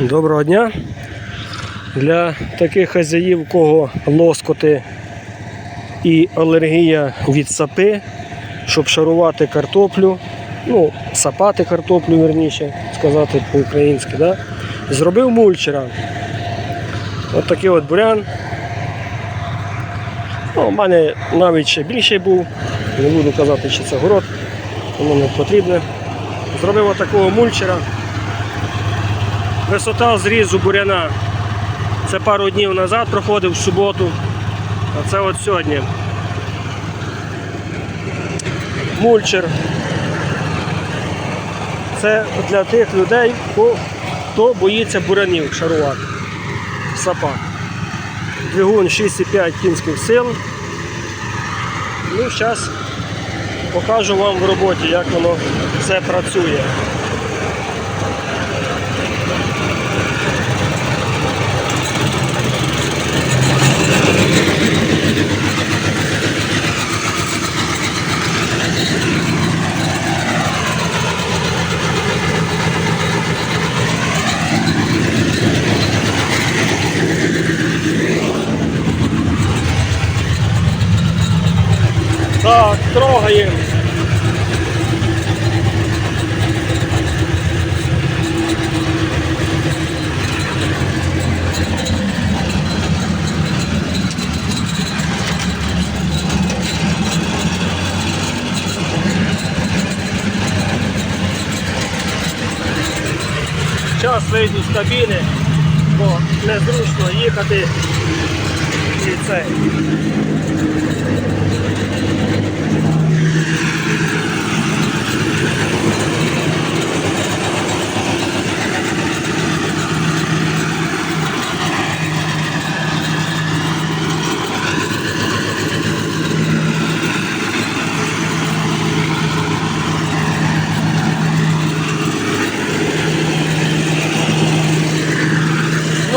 Доброго дня. Для таких хазяїв, у кого лоскоти і алергія від сапи, щоб шарувати картоплю, ну, сапати картоплю, верніше сказати по-українськи, да? зробив мульчера. От такий от бурян. Ну, у мене навіть ще більший був. Не буду казати, чи це город, воно не потрібне. Зробив отакого мульчера. Висота зрізу буряна. Це пару днів назад проходив в суботу. А це от сьогодні. Мульчер. Це для тих людей, хто, боїться бурянів шарувати. Сапа. Двигун 6,5 кінських сил. Ну, зараз покажу вам в роботі, як воно все працює. Так, трогаємо. Зараз вийду з кабіни, бо незручно їхати і це.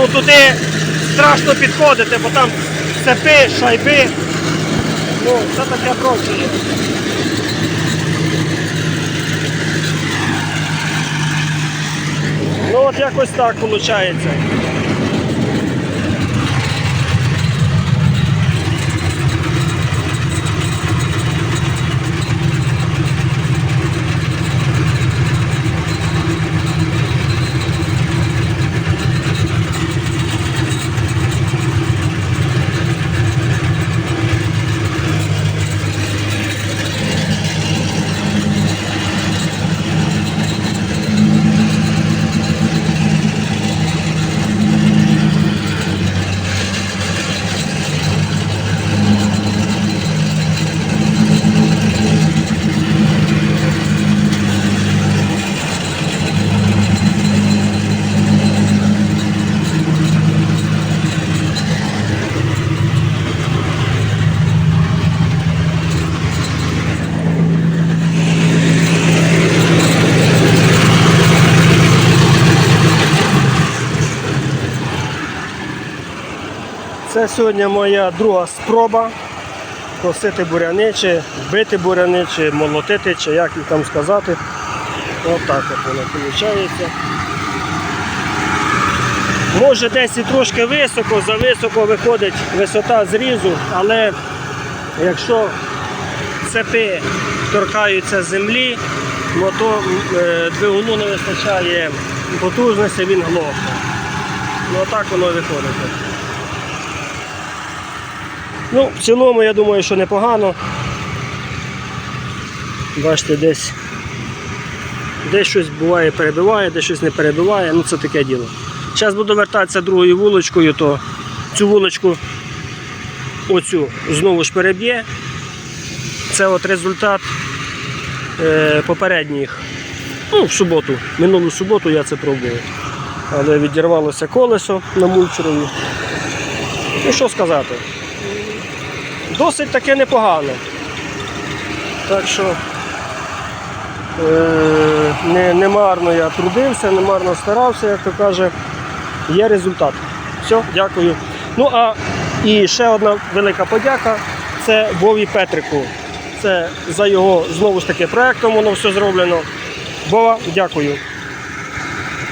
Туди страшно підходити, бо там цепи, шайби. Ну, це таке проче. Ну от якось так виходить. Це сьогодні моя друга спроба косити буряни, чи бити буряни, чи молотити, чи як їх там сказати. Ось так от воно виходить. Може десь і трошки високо, зависоко виходить висота зрізу, але якщо цепи торкаються землі, то е, двигуну не вистачає потужності, він глохне. Ну так воно виходить. Ну, в цілому, я думаю, що непогано. Бачите, десь, десь щось буває перебиває, десь щось не перебиває, ну це таке діло. Зараз буду вертатися другою вулочкою, то цю вулочку оцю знову ж переб'є. Це от результат е, попередніх. Ну, в суботу, минулу суботу я це пробував. Але відірвалося колесо на мульчерові. Ну що сказати? Досить таки непогано. Так що е, не, марно я трудився, не марно старався, як то каже, є результат. Все, дякую. Ну а і ще одна велика подяка це Вові Петрику. Це за його знову ж таки проектом воно все зроблено. Вова, дякую.